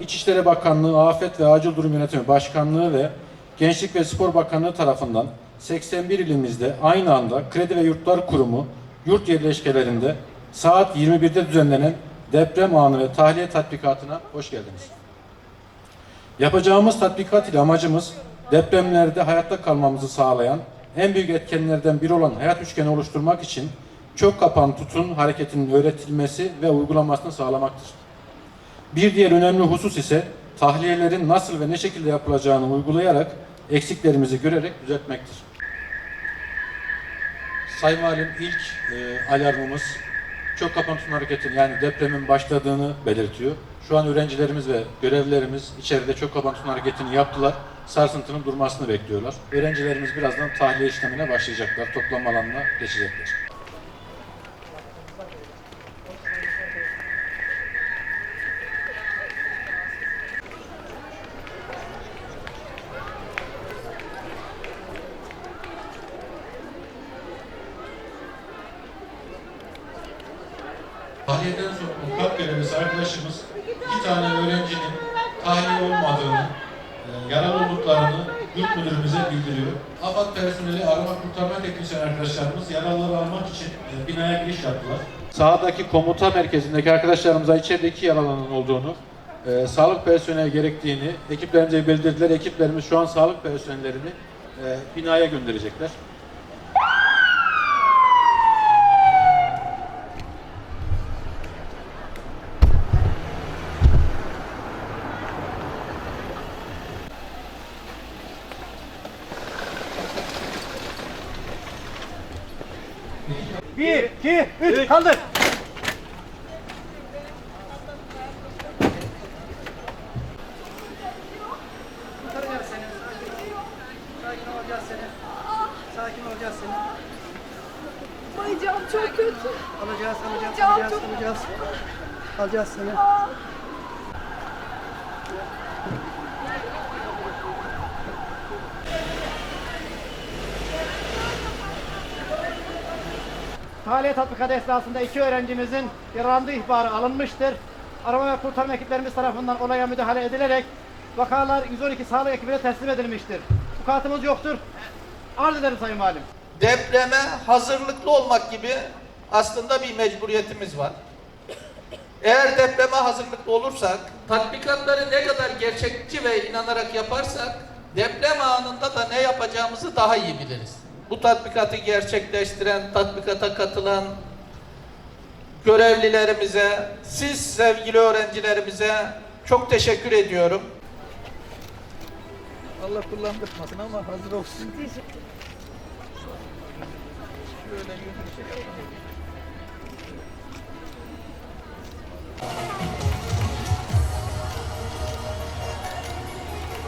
İçişleri Bakanlığı Afet ve Acil Durum Yönetimi Başkanlığı ve Gençlik ve Spor Bakanlığı tarafından 81 ilimizde aynı anda Kredi ve Yurtlar Kurumu yurt yerleşkelerinde saat 21'de düzenlenen deprem anı ve tahliye tatbikatına hoş geldiniz. Yapacağımız tatbikat ile amacımız depremlerde hayatta kalmamızı sağlayan en büyük etkenlerden biri olan hayat üçgeni oluşturmak için çok kapan tutun hareketinin öğretilmesi ve uygulamasını sağlamaktır. Bir diğer önemli husus ise tahliyelerin nasıl ve ne şekilde yapılacağını uygulayarak eksiklerimizi görerek düzeltmektir. Sayın Valim ilk e, alarmımız çok kapantın hareketinin yani depremin başladığını belirtiyor. Şu an öğrencilerimiz ve görevlilerimiz içeride çok kapantın hareketini yaptılar. Sarsıntının durmasını bekliyorlar. Öğrencilerimiz birazdan tahliye işlemine başlayacaklar. Toplam alanına geçecekler. Tahliyeden sonra kalp görevlisi arkadaşımız iki tane öğrencinin tahliye olmadığını, yaralı olduklarını yurt müdürümüze bildiriyor. AFAD personeli arama kurtarma teknisyen arkadaşlarımız yaralıları almak için e, binaya giriş yaptılar. Sahadaki komuta merkezindeki arkadaşlarımıza içerideki yaralanan olduğunu, e, sağlık personeli gerektiğini ekiplerimize bildirdiler. Ekiplerimiz şu an sağlık personellerini e, binaya gönderecekler. Bir, iki, üç, kaldır. Kurtaracağız seni. Sakin olacağız seni. Sakin olacağız seni. Bacağım çok kötü. Alacağız, alacağız, Bacağım alacağız, çok alacağız. Alacağız seni. Tahliye tatbikatı esnasında iki öğrencimizin yaralandığı ihbarı alınmıştır. Arama ve kurtarma ekiplerimiz tarafından olaya müdahale edilerek vakalar 112 sağlık ekibine teslim edilmiştir. Vukuatımız yoktur. Arz ederim Sayın Valim. depreme hazırlıklı olmak gibi aslında bir mecburiyetimiz var. Eğer depreme hazırlıklı olursak, tatbikatları ne kadar gerçekçi ve inanarak yaparsak, deprem anında da ne yapacağımızı daha iyi biliriz. Bu tatbikatı gerçekleştiren, tatbikata katılan görevlilerimize, siz sevgili öğrencilerimize çok teşekkür ediyorum. Allah kullandırmasın ama hazır olsun. Şöyle yürü şey yapalım.